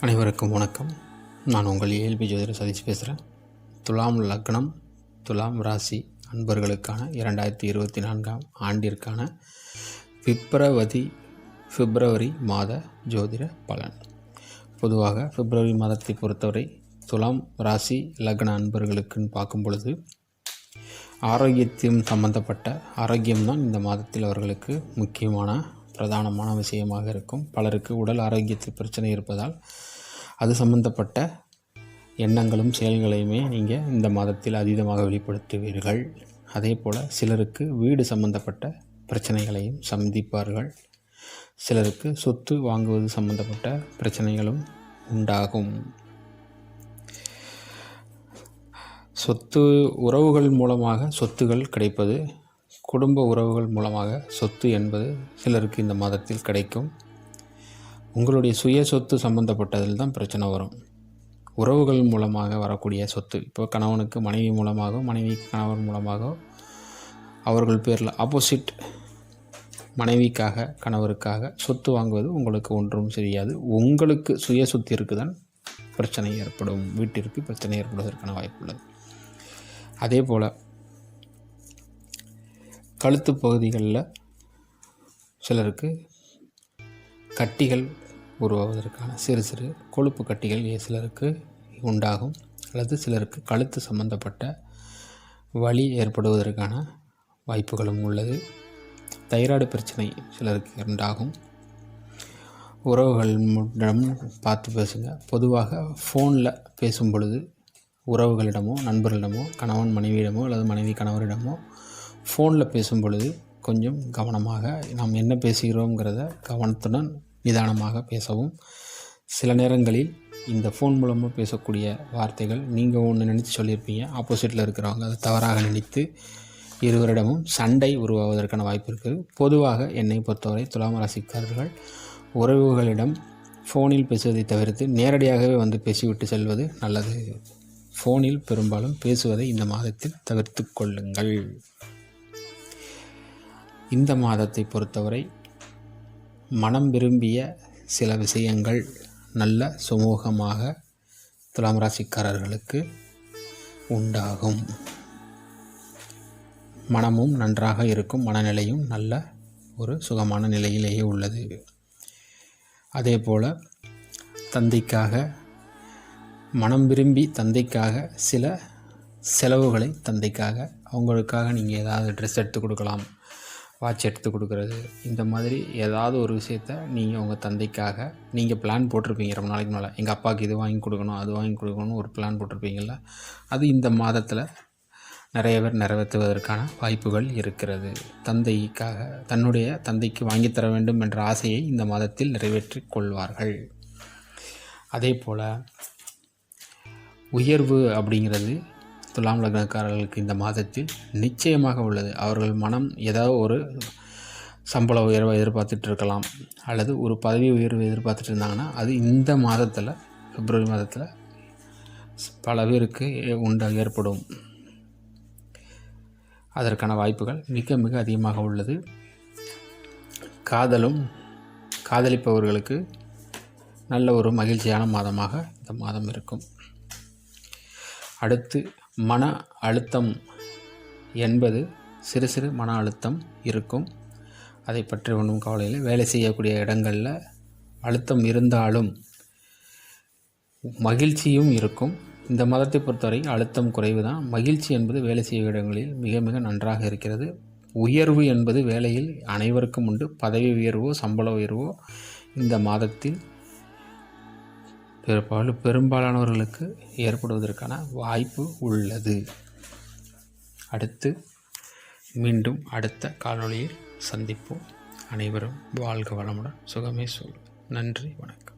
அனைவருக்கும் வணக்கம். நான் உங்கள் ஏல்பி ஜோதிடர் சதீஷ் பேசுகிறேன் துலாம் லக்னம் துலாம் ராசி அன்பர்களுக்கான இரண்டாயிரத்தி இருபத்தி நான்காம் ஆண்டிற்கான பிப்ரவரி பிப்ரவரி மாத ஜோதிட பலன். பொதுவாக பிப்ரவரி மாதத்தை பொறுத்தவரை துலாம் ராசி லக்ன அன்பர்களுக்குன்னு பார்க்கும் பொழுது ஆரோக்கியத்தையும் சம்பந்தப்பட்ட ஆரோக்கியம்தான் இந்த மாதத்தில் அவர்களுக்கு முக்கியமான பிரதானமான விஷயமாக இருக்கும். பலருக்கு உடல் ஆரோக்கியத்தில் பிரச்சனை இருப்பதால் அது சம்பந்தப்பட்ட எண்ணங்களும் செயல்களையுமே நீங்கள் இந்த மாதத்தில் அதீதமாக வெளிப்படுத்துவீர்கள். அதே போல் சிலருக்கு வீடு சம்பந்தப்பட்ட பிரச்சனைகளையும் சந்திப்பார்கள். சிலருக்கு சொத்து வாங்குவது சம்பந்தப்பட்ட பிரச்சனைகளும் உண்டாகும். சொத்து உறவுகள் மூலமாக சொத்துகள் கிடைப்பது குடும்ப உறவுகள் மூலமாக சொத்து என்பது சிலருக்கு இந்த மாதத்தில் கிடைக்கும். உங்களுடைய சுய சொத்து சம்பந்தப்பட்டதில் தான் பிரச்சனை வரும். உறவுகள் மூலமாக வரக்கூடிய சொத்து இப்போ கணவனுக்கு மனைவி மூலமாக மனைவிக்கு கணவர் மூலமாக அவர்கள் பேரில் ஆப்போசிட் மனைவிக்காக கணவருக்காக சொத்து வாங்குவது உங்களுக்கு ஒன்றும் தெரியாது உங்களுக்கு சுய சொத்திற்கு தான் பிரச்சனை ஏற்படும். வீட்டிற்கு பிரச்சனை ஏற்படுவதற்கான வாய்ப்பு உள்ளது. அதே போல் கழுத்து பகுதிகளில் சிலருக்கு கட்டிகள் உருவாவதற்கான சிறு சிறு கொழுப்பு கட்டிகள் சிலருக்கு உண்டாகும் அல்லது சிலருக்கு கழுத்து சம்பந்தப்பட்ட வலி ஏற்படுவதற்கான வாய்ப்புகளும் உள்ளது. தைராய்டு பிரச்சனை சிலருக்கு உண்டாகும் உறவுகளிடம் பார்த்து பேசுங்க. பொதுவாக ஃபோனில் பேசும் பொழுது உறவுகளிடமோ நண்பர்களிடமோ கணவன் மனைவியிடமோ அல்லது மனைவி கணவரிடமோ ஃபோனில் பேசும் பொழுது கொஞ்சம் கவனமாக நாம் என்ன பேசுகிறோங்கிறத கவனத்துடன் நிதானமாக பேசவும். சில நேரங்களில் இந்த ஃபோன் மூலமாக பேசக்கூடிய வார்த்தைகள் நீங்கள் ஒன்று நினச்சி சொல்லியிருப்பீங்க ஆப்போசிட்டில் இருக்கிறவங்க அதை தவறாக நினைத்து இருவரிடமும் சண்டை உருவாவதற்கான வாய்ப்பு இருக்குது. பொதுவாக என்னை பொறுத்தவரை துலாம் ராசிக்காரர்கள் உறவுகளிடம் ஃபோனில் பேசுவதை தவிர்த்து நேரடியாகவே வந்து பேசிவிட்டு செல்வது நல்லது. ஃபோனில் பெரும்பாலும் பேசுவதை இந்த மாதத்தில் தவிர்த்து கொள்ளுங்கள். இந்த மாதத்தை பொறுத்தவரை மனம் விரும்பிய சில விஷயங்கள் நல்ல சுமூகமாக துலாம் ராசிக்காரர்களுக்கு உண்டாகும். மனமும் நன்றாக இருக்கும் மனநிலையும் நல்ல ஒரு சுகமான நிலையிலேயே உள்ளது. அதே போல் தந்தைக்காக மனம் விரும்பி தந்தைக்காக சில செலவுகளை தந்தைக்காக அவங்களுக்காக நீங்கள் ஏதாவது ட்ரெஸ் எடுத்து கொடுக்கலாம். வாட்ச் எடுத்து கொடுக்குறது. இந்த மாதிரி ஏதாவது ஒரு விஷயத்த நீங்கள் உங்கள் தந்தைக்காக நீங்கள் பிளான் போட்டிருப்பீங்க. ரொம்ப நாளைக்கு மேலே எங்கள் அப்பாவுக்கு இது வாங்கி கொடுக்கணும் அது வாங்கி கொடுக்கணும்னு ஒரு பிளான் போட்டிருப்பீங்கள்ல அது இந்த மாதத்தில் நிறைய பேர் நிறைவேற்றுவதற்கான வாய்ப்புகள் இருக்கிறது. தந்தைக்காக தன்னுடைய தந்தைக்கு வாங்கித்தர வேண்டும் என்ற ஆசையை இந்த மாதத்தில் நிறைவேற்றி கொள்வார்கள். அதே போல் உயர்வு அப்படிங்கிறது துலாம் லக்னக்காரர்களுக்கு இந்த மாதத்தில் நிச்சயமாக உள்ளது. அவர்கள் மனம் ஏதாவது ஒரு சம்பள உயர்வை எதிர்பார்த்துட்டு இருக்கலாம் அல்லது ஒரு பதவி உயர்வு எதிர்பார்த்துட்டு இருந்தாங்கன்னா அது இந்த மாதத்தில் பிப்ரவரி மாதத்தில் பல பேருக்கு உண்டா ஏற்படும். அதற்கான வாய்ப்புகள் மிக மிக அதிகமாக உள்ளது. காதலும் காதலிப்பவர்களுக்கு நல்ல ஒரு மகிழ்ச்சியான மாதமாக இந்த மாதம் இருக்கும். அடுத்து மன அழுத்தம் என்பது சிறு சிறு மன அழுத்தம் இருக்கும். அதை பற்றி ஒன்றும் கவலை இல்லை. வேலை செய்யக்கூடிய இடங்களில் அழுத்தம் இருந்தாலும் மகிழ்ச்சியும் இருக்கும். இந்த மதத்தை பொறுத்தவரை அழுத்தம் குறைவு தான் மகிழ்ச்சி என்பது வேலை செய்யும் இடங்களில் மிக மிக நன்றாக இருக்கிறது. உயர்வு என்பது வேலையில் அனைவருக்கும் உண்டு. பதவி உயர்வோ சம்பள உயர்வோ இந்த மாதத்தில் பெரும்பாலும் பெரும்பாலானவர்களுக்கு ஏற்படுவதற்கான வாய்ப்பு உள்ளது. அடுத்து மீண்டும் அடுத்த காணொளியில் சந்திப்போம். அனைவரும் வாழ்க வளமுடன். சுகமே சொல் நன்றி வணக்கம்.